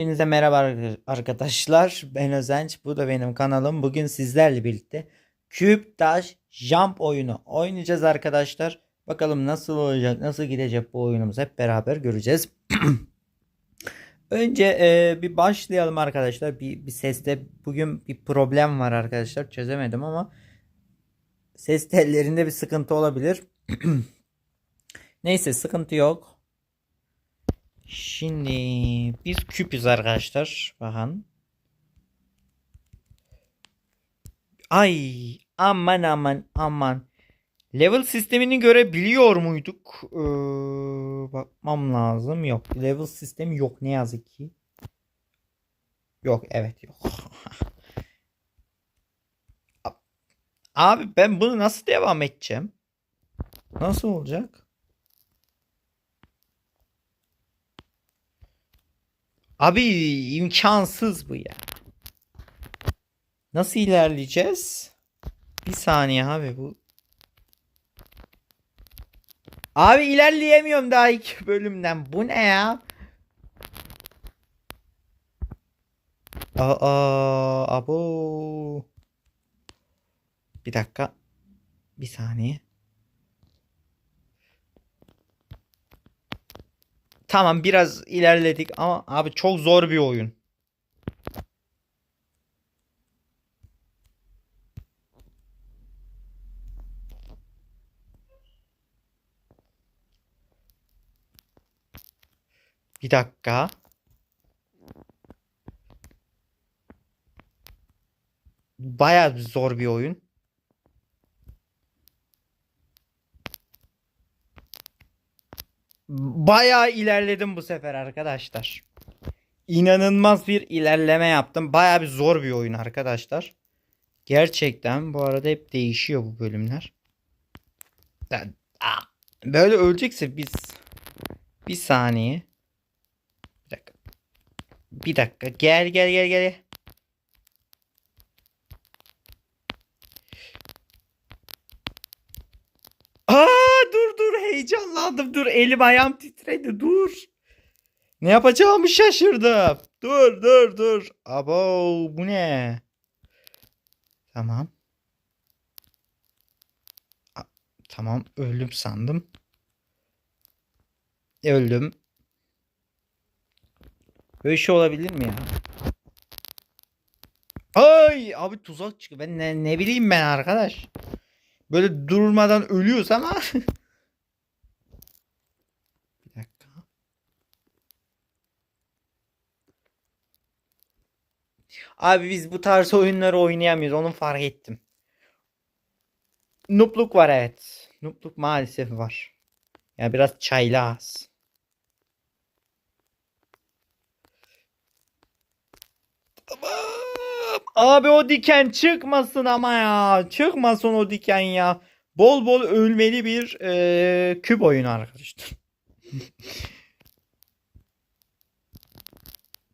Hepinize merhaba ar- arkadaşlar. Ben Özenç. Bu da benim kanalım. Bugün sizlerle birlikte Cube Dash Jump oyunu oynayacağız arkadaşlar. Bakalım nasıl olacak, nasıl gidecek bu oyunumuz hep beraber göreceğiz. Önce e, bir başlayalım arkadaşlar. Bir, bir seste bugün bir problem var arkadaşlar. Çözemedim ama ses tellerinde bir sıkıntı olabilir. Neyse sıkıntı yok. Şimdi biz küpüz arkadaşlar. Bakın. Ay aman aman aman. Level sistemini görebiliyor muyduk? Ee, bakmam lazım. Yok. Level sistemi yok ne yazık ki. Yok evet yok. Abi ben bunu nasıl devam edeceğim? Nasıl olacak? Abi imkansız bu ya. Nasıl ilerleyeceğiz? Bir saniye abi bu. Abi ilerleyemiyorum daha iki bölümden. Bu ne ya? Aa, abo. Bir dakika. Bir saniye. Tamam biraz ilerledik ama abi çok zor bir oyun. Bir dakika. Bayağı zor bir oyun. Bayağı ilerledim bu sefer arkadaşlar. İnanılmaz bir ilerleme yaptım. Bayağı bir zor bir oyun arkadaşlar. Gerçekten bu arada hep değişiyor bu bölümler. Böyle ölecekse biz bir saniye. Bir dakika. Bir dakika. Gel gel gel gel. Aa dur dur heyecanlandım dur elim ayağım titredi dur. Ne yapacağımı şaşırdım. Dur dur dur. Abo bu ne? Tamam. A- tamam öldüm sandım. Öldüm. Böyle şey olabilir mi ya? Ay abi tuzak çıktı. Ben ne, ne bileyim ben arkadaş. Böyle durmadan ölüyoruz ama. Bir dakika. Abi biz bu tarz oyunları oynayamıyoruz. Onu fark ettim. Nupluk var evet. Nupluk maalesef var. Ya biraz çaylağız. Tamam. Abi o diken çıkmasın ama ya. Çıkmasın o diken ya. Bol bol ölmeli bir eee, küp oyunu arkadaşlar.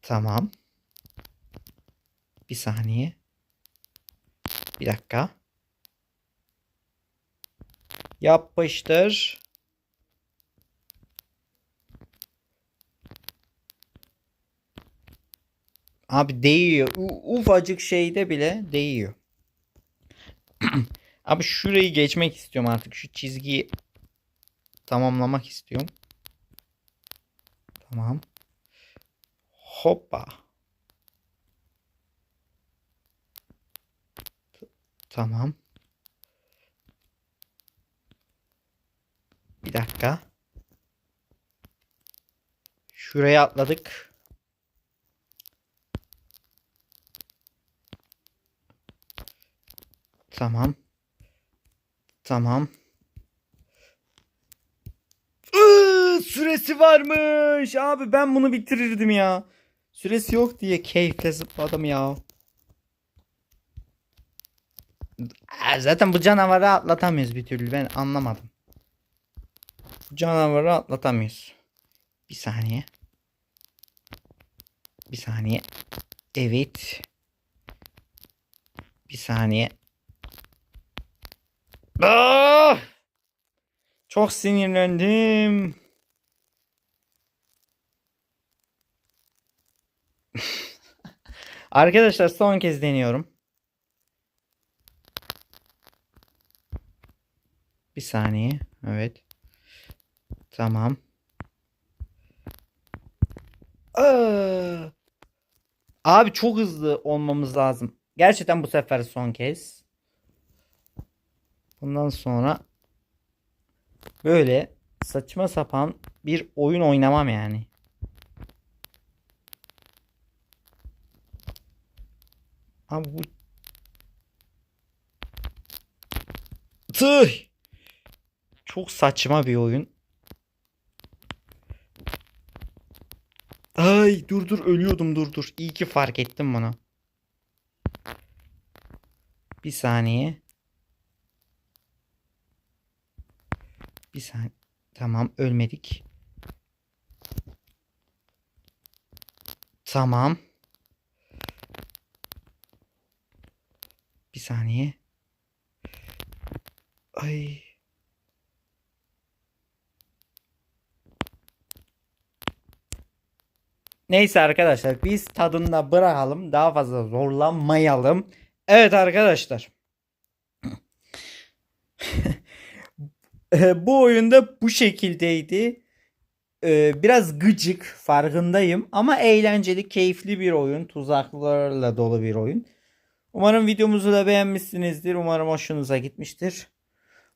Tamam. Bir saniye. Bir dakika. Yapıştır. Abi değiyor. U- ufacık şeyde bile değiyor. Abi şurayı geçmek istiyorum artık. Şu çizgiyi tamamlamak istiyorum. Tamam. Hoppa. Tamam. Bir dakika. Şuraya atladık. Tamam. Tamam. Iıı, süresi varmış. Abi ben bunu bitirirdim ya. Süresi yok diye keyifle zıpladım ya. Aa, Zaten bu canavarı atlatamıyoruz bir türlü. Ben anlamadım. Bu canavarı atlatamıyoruz. Bir saniye. Bir saniye. Evet. Bir saniye. Ah! Çok sinirlendim. Arkadaşlar son kez deniyorum. Bir saniye. Evet. Tamam. Aa! Abi çok hızlı olmamız lazım. Gerçekten bu sefer son kez. Bundan sonra böyle saçma sapan bir oyun oynamam yani. Abi bu Tüh! Çok saçma bir oyun. Ay dur dur ölüyordum dur dur. İyi ki fark ettim bunu. Bir saniye. Bir saniye. Tamam ölmedik. Tamam. Bir saniye. Ay. Neyse arkadaşlar biz tadında bırakalım. Daha fazla zorlanmayalım. Evet arkadaşlar. Bu oyunda bu şekildeydi. E, Biraz gıcık farkındayım ama eğlenceli, keyifli bir oyun. Tuzaklarla dolu bir oyun. Umarım videomuzu da beğenmişsinizdir. Umarım hoşunuza gitmiştir.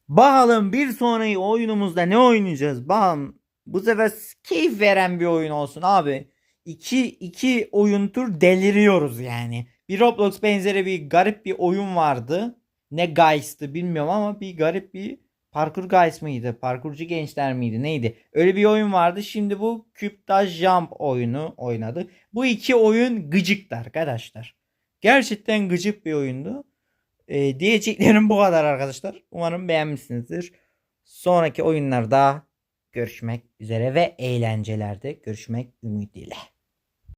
Bakalım bir sonraki oyunumuzda ne oynayacağız? Bakalım bu sefer keyif veren bir oyun olsun abi. İki, iki oyun tur deliriyoruz yani. Bir Roblox benzeri bir garip bir oyun vardı. Ne Geist'ı bilmiyorum ama bir garip bir Parkur Guys mıydı? Parkurcu gençler miydi? Neydi? Öyle bir oyun vardı. Şimdi bu Cube Jump oyunu oynadık. Bu iki oyun gıcıktı arkadaşlar. Gerçekten gıcık bir oyundu. Ee, diyeceklerim bu kadar arkadaşlar. Umarım beğenmişsinizdir. Sonraki oyunlarda görüşmek üzere ve eğlencelerde görüşmek ümidiyle.